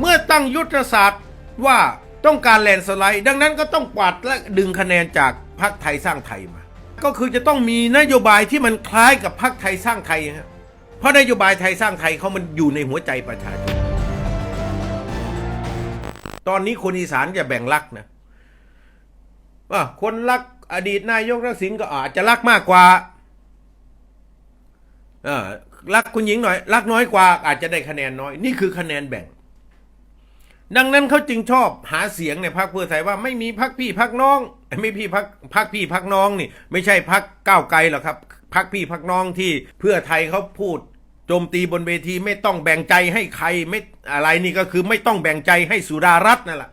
เมื่อตั้งยุทธศาสตร์ว่าต้องการแลนสไลด์ ดังนั้นก็ต้องกวาดและดึงคะแนนจากพรรคไทยสร้างไทยมา ก็คือจะต้องมีนโยบายที่มันคล้ายกับพรรคไทยสร้างไทยฮะเพราะนโยบายไทยสร้างไทยเขามันอยู่ในหัวใจประชาชนตอนนี้คนอีสานจะแบ่งรักนะว่าคนรักอดีตนายกทักษิณก็อาจจะรักมากกว่าเออรักคุณหญิงหน่อย รักน้อยกว่าอาจจะได้คะแนนน้อย นี่คือคะแนนแบ่ง ดังนั้นเขาจึงชอบหาเสียงในพรรคเพื่อไทยว่าไม่มีพรรคพี่พรรคน้อง ไม่พี่พรรคพรรคพี่พรรคน้องนี่ ไม่ใช่พรรคก้าวไกลหรอกครับพรรคพี่พรรคน้องที่เพื่อไทยเขาพูดโจมตีบนเวทีไม่ต้องแบ่งใจให้ใครไม่อะไรนี่ก็คือไม่ต้องแบ่งใจให้สุดารัตน์นั่นแหละ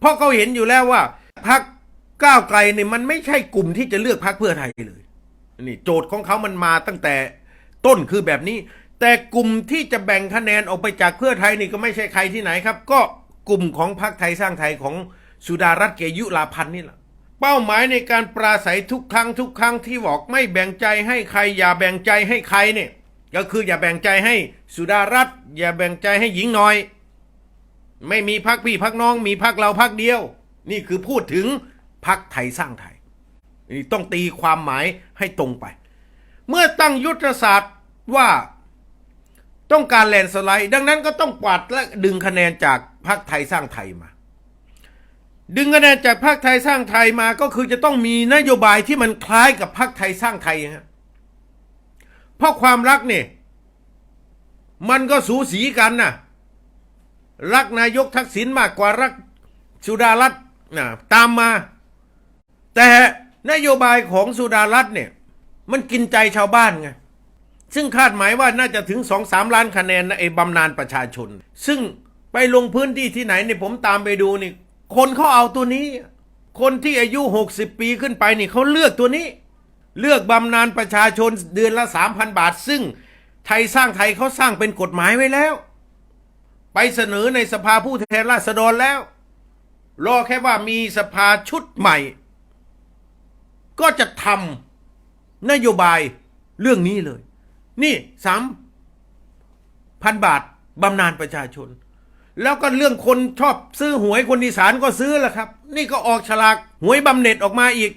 เพราะเขาเห็นอยู่แล้วว่าพรรคก้าวไกลเนี่ยมันไม่ใช่กลุ่มที่จะเลือกพรรคเพื่อไทยเลยนี่โจทย์ของเขามันมาตั้งแต่ต้นคือแบบนี้ แต่กลุ่มที่จะแบ่งคะแนนออกไปจากเพื่อไทยนี่ก็ไม่ใช่ใครที่ไหนครับ ก็ กลุ่มของพรรคไทยสร้างไทยของสุดารัตน์เกยุราพันธ์นี่แหละเป้าหมายในการปราศัยทุกครั้งทุกครั้งที่บอกไม่แบ่งใจให้ใคร อย่าแบ่งใจให้ใครเนี่ยก็คืออย่าแบ่งใจให้สุดารัตน์อย่าแบ่งใจให้หญิงน้อย ไม่มีพักพี่พักน้องมีพักเราพักเดียว นี่คือพูดถึงพักไทยสร้างไทยนี่ต้องตีความหมายให้ตรงไป เมื่อตั้งยุทธศาสตร์ว่าต้องการแลนสไลด์ ดังนั้นก็ต้องกวาดและดึงคะแนนจาก พักไทยสร้างไทยมา ดึงคะแนนจากพรรคไทยสร้างไทยมาก็คือจะต้องมีนโยบายที่มันคล้ายกับพรรคไทยสร้างไทยฮะเพราะความรักเนี่ยมันก็สูสีกันนะรักนายกทักษิณมากกว่ารักสุดารัตน์นะตามมา แต่นโยบายของสุดารัตน์เนี่ย มันกินใจชาวบ้านไงซึ่งคาดหมายว่าน่าจะถึงสองสามล้านคะแนนนะไอ้บำนาญประชาชน ซึ่ง ไปลงพื้นที่ที่ไหนเนี่ยผมตามไปดูนี่ คนเขาเอาตัวนี้ คนที่อายุหกสิบปีขึ้นไปนี่เขาเลือกตัวนี้ เลือกบำนาญประชาชนเดือนละสามพันบาท ซึ่งไทยสร้างไทยเขาสร้างเป็นกฎหมายไว้แล้ว ไปเสนอในสภาผู้แทนราษฎรแล้ว รอแค่ว่ามีสภาชุดใหม่ ก็จะทำนโยบายเรื่องนี้เลย นี่สามพันบาทบำนาญประชาชน แล้วก็เรื่องคนชอบซื้อหวยคนอีสานก็ซื้อแหละครับ นี่ก็ออกฉลากหวยบำเหน็จออกมาอีก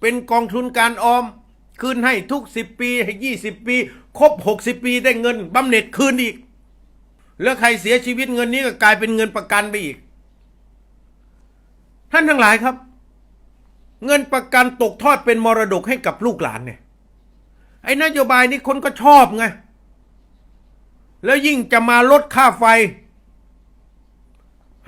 เป็นกองทุนการออม คืนให้ทุกสิบปีให้ยี่สิบปี ครบหกสิบปีได้เงินบำเหน็จคืนอีก แล้วใครเสียชีวิตเงินนี้ก็กลายเป็นเงินประกันไปอีก ท่านทั้งหลายครับ เงินประกันตกทอดเป็นมรดกให้กับลูกหลานเนี่ยไอ้นโยบายนี้คนก็ชอบไงแล้วยิ่งจะมาลดค่าไฟ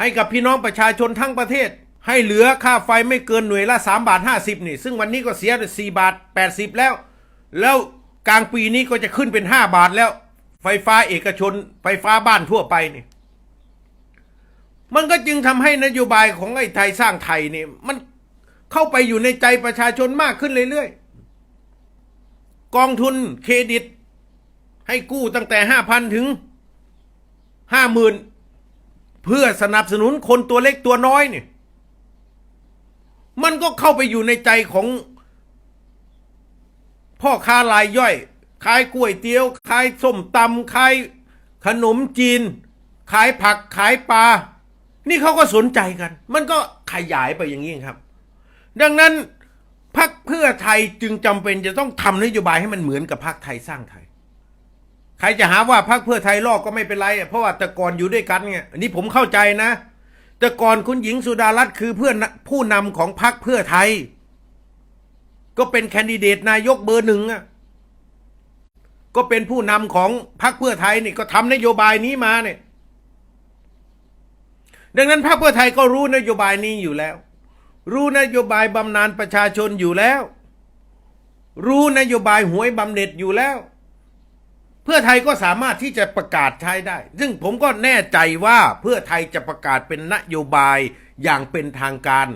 ให้กับพี่น้องประชาชนทั้งประเทศ ให้เหลือค่าไฟไม่เกินหน่วยละ3บาท50 นี่ ซึ่งวันนี้ก็เสีย4บาท 80 แล้ว แล้วกลางปีนี้ก็จะขึ้นเป็น 5 บาทแล้ว ไฟฟ้าเอกชน ไฟฟ้าบ้านทั่วไปนี่มันก็จึงทำให้นโยบายของไอ้ไทยสร้างไทยนี่มันเข้าไปอยู่ในใจประชาชนมากขึ้นเรื่อยๆ กองทุนเครดิต ให้กู้ตั้งแต่ห้าพันถึงห้าหมื่น เพื่อสนับสนุนคนตัวเล็กตัวน้อยเนี่ย มันก็เข้าไปอยู่ในใจของ พ่อค้ารายย่อย ขายก๋วยเตี๋ยว ขายส้มตำขายขนมจีน ขายผักขายปลา นี่เขาก็สนใจกัน มันก็ขยายไปอย่างนี้ครับ ดังนั้นพักเพื่อไทยจึงจำเป็นจะต้องทำนโยบายให้มันเหมือนกับพักไทยสร้างไทย ใครจะหาว่าพักเพื่อไทยลอกก็ไม่เป็นไร เพราะว่าแต่ก่อนอยู่ด้วยกันไงอันนี้ผมเข้าใจนะ แต่ก่อนคุณหญิงสุดารัตน์คือเพื่อนผู้นำของพักเพื่อไทย ก็เป็นแคนดิเดตนายกเบอร์หนึ่งอะก็เป็นผู้นำของพรรคเพื่อไทยนี่ก็ทำนโยบายนี้มาเนี่ยดังนั้นพรรคเพื่อไทยก็รู้นโยบายนี้อยู่แล้ว รู้นโยบายบำนาญประชาชนอยู่แล้ว รู้นโยบายหวยบำเหน็จอยู่แล้ว เพื่อไทยก็สามารถที่จะประกาศใช้ได้ ซึ่งผมก็แน่ใจว่าเพื่อไทยจะประกาศเป็นนโยบายอย่างเป็นทางการ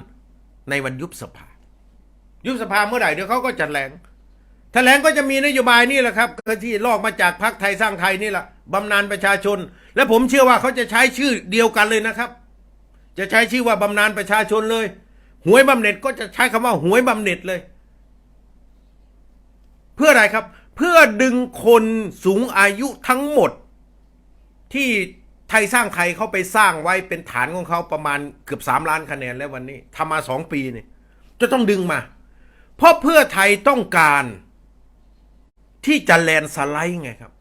ในวันยุบสภา ยุบสภาเมื่อไหร่เดี๋ยวเขาก็จัดแถลงแถลงก็จะมีนโยบายนี่แหละครับก็ที่ลอกมาจากพรรคไทยสร้างไทยนี่แหละบำนาญประชาชน และผมเชื่อว่าเขาจะใช้ชื่อเดียวกันเลยนะครับ จะใช้ชื่อว่าบำนาญประชาชนเลย หวยบำเหน็จก็จะใช้คำว่าหวยบำเหน็จเลย เพื่ออะไรครับ เพื่อดึงคนสูงอายุทั้งหมด ที่ไทยสร้างไทยเขาไปสร้างไว้เป็นฐานของเขาประมาณเกือบสามล้านคะแนนแล้ววันนี้ทำมาสองปีเนี่ยจะต้องดึงมา เพราะเพื่อไทยต้องการที่จะแลนสไลด์ไงครับ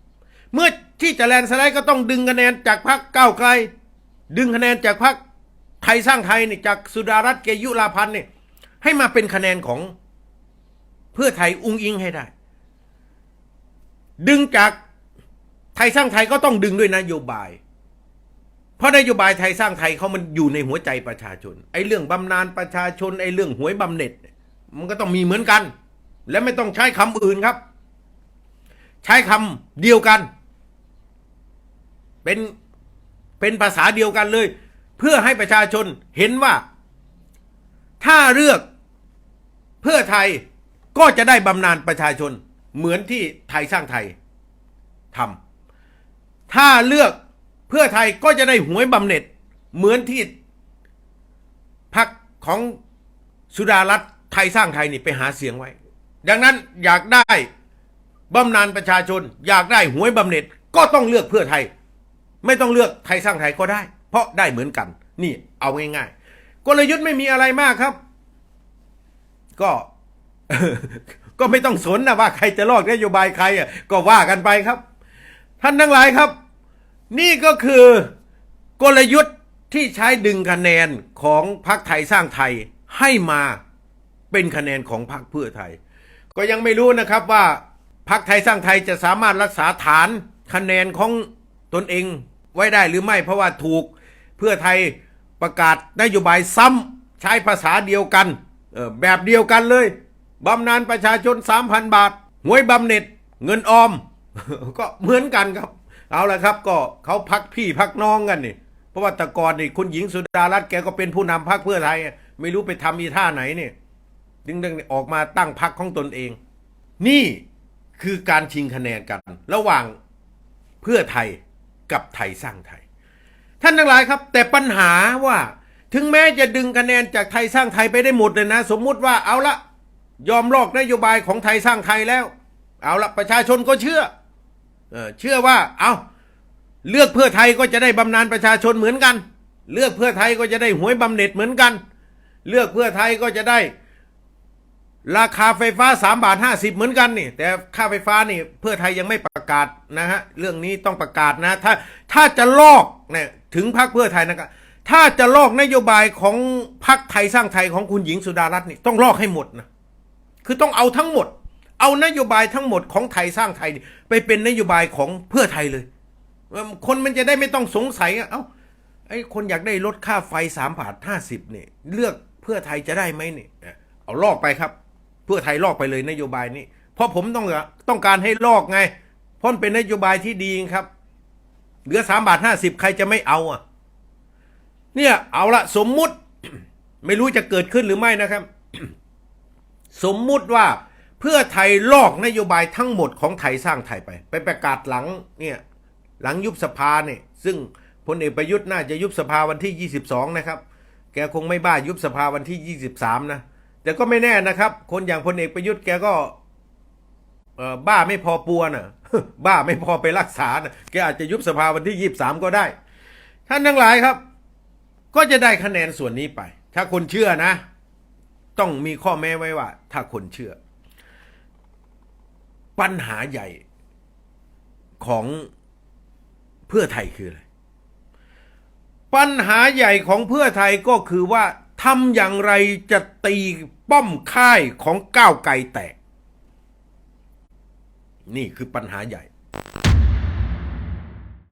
เมื่อที่จะแลนสไลด์ก็ต้องดึงคะแนนจากพรรคก้าวไกล ดึงคะแนนจากพรรคไทยสร้างไทยเนี่ยจากสุดารัตน์เกยุราพันธ์เนี่ยให้มาเป็นคะแนนของเพื่อไทยอุ้งอิงให้ได้ ดึงจากไทยสร้างไทยก็ต้องดึงด้วยนโยบาย เพราะนโยบายไทยสร้างไทยเขามันอยู่ในหัวใจประชาชน ไอ้เรื่องบำนาญประชาชน ไอ้เรื่องหวยบำเหน็จ มันก็ต้องมีเหมือนกัน และไม่ต้องใช้คำอื่นครับ ใช้คำเดียวกัน เป็นเป็นภาษาเดียวกันเลย เพื่อให้ประชาชนเห็นว่า ถ้าเลือกเพื่อไทยก็จะได้บำนาญประชาชน เหมือนที่ไทยสร้างไทยทำถ้าเลือกเพื่อไทยก็จะได้หวยบำเหน็จ เหมือนที่พักของสุดารัตน์ไทยสร้างไทยนี่ไปหาเสียงไว้ ดังนั้นอยากได้บำนาญประชาชน อยากได้หวยบำเหน็จก็ต้องเลือกเพื่อไทย ไม่ต้องเลือกไทยสร้างไทยก็ได้ เพราะได้เหมือนกัน นี่เอาง่ายๆกลยุทธ์ไม่มีอะไรมากครับ ก็ ก็ไม่ต้องสนนะว่าใครจะลอกนโยบายใครอะก็ว่ากันไปครับ ท่านทั้งหลายครับ นี่ก็คือกลยุทธ์ที่ใช้ดึงคะแนนของพรรคไทยสร้างไทยให้มาเป็นคะแนนของพรรคเพื่อไทย ก็ยังไม่รู้นะครับว่าพรรคไทยสร้างไทยจะสามารถรักษาฐานคะแนนของตนเองไว้ได้หรือไม่เพราะว่าถูกเพื่อไทยประกาศนโยบายซ้ำใช้ภาษาเดียวกันออแบบเดียวกันเลย บำนาญประชาชน 3,000 บาทหวยบำเหน็จ เงินออม ก็เหมือนกันครับ เอาละครับก็เขาพักพี่พักน้องกันนี่เพราะว่าแต่ก่อนนี่คุณหญิงสุดารัตน์แกก็เป็นผู้นำพรรคเพื่อไทย ไม่รู้ไปทำอีท่าไหนเนี่ยดึงดึงออกมาตั้งพรรคของตนเอง นี่คือการชิงคะแนนกัน ระหว่างเพื่อไทยกับไทยสร้างไทย ท่านทั้งหลายครับ แต่ปัญหาว่าถึงแม้จะดึงคะแนนจากไทยสร้างไทยไปได้หมดเลยนะ สมมุติว่าเอาละ ยอมลอกนโยบายของไทยสร้างไทยแล้ว เอาละประชาชนก็เชื่อเชื่อว่า เอาเลือกเพื่อไทยก็จะได้บำนาญประชาชนเหมือนกัน เลือกเพื่อไทยก็จะได้หวยบำเหน็จเหมือนกัน เลือกเพื่อไทยก็จะได้ ราคาไฟฟ้า3บาท50 เหมือนกันนี่ แต่ค่าไฟฟ้านี่ เพื่อไทยยังไม่ประกาศนะฮะเรื่องนี้ต้องประกาศนะ ถ้าถ้าจะลอกเนี่ยถึงพรรคเพื่อไทยนะครับถ้าจะลอกนโยบายของพรรคไทยสร้างไทยของคุณหญิงสุดารัตน์นี่ต้องลอกให้หมดนะ คือต้องเอาทั้งหมด เอานโยบายทั้งหมดของไทยสร้างไทย ไปเป็นนโยบายของเพื่อไทยเลย คนมันจะได้ไม่ต้องสงสัยอะเอ้าไอ้คนอยากได้ลดค่าไฟสามบาทห้าสิบเนี่ยเลือกเพื่อไทยจะได้ไหมเนี่ยเอาลอกไปครับ เพื่อไทยลอกไปเลยนโยบายนี้ เพราะผมต้องต้องการให้ลอกไงเพราะมันเป็นนโยบายที่ดีครับเหลือสามบาทห้าสิบใครจะไม่เอาอะ เนี่ยเอาละสมมุติ ไม่รู้จะเกิดขึ้นหรือไม่นะครับ สมมุติว่าเพื่อไทยลอกนโยบายทั้งหมดของไทยสร้างไทยไป ไปประกาศหลังเนี่ยหลังยุบสภาเนี่ยซึ่งพลเอกประยุทธ์น่าจะยุบสภาวันที่ 22 นะครับ แกคงไม่บ้ายุบสภาวันที่ 23 นะ แต่ก็ไม่แน่นะครับ คนอย่างพลเอกประยุทธ์แกก็บ้าไม่พอปัวน่ะ บ้าไม่พอไปรักษานะแกอาจจะยุบสภาวันที่ 23 ก็ได้ ท่านทั้งหลายครับ ก็จะได้คะแนนส่วนนี้ไป ถ้าคนเชื่อนะ ต้องมีข้อแม้ไว้ว่า ถ้าคนเชื่อ ปัญหาใหญ่ของเพื่อไทยคืออะไร ปัญหาใหญ่ของเพื่อไทยก็คือว่าทำอย่างไรจะตีป้อมค่ายของก้าวไกลแตก นี่คือปัญหาใหญ่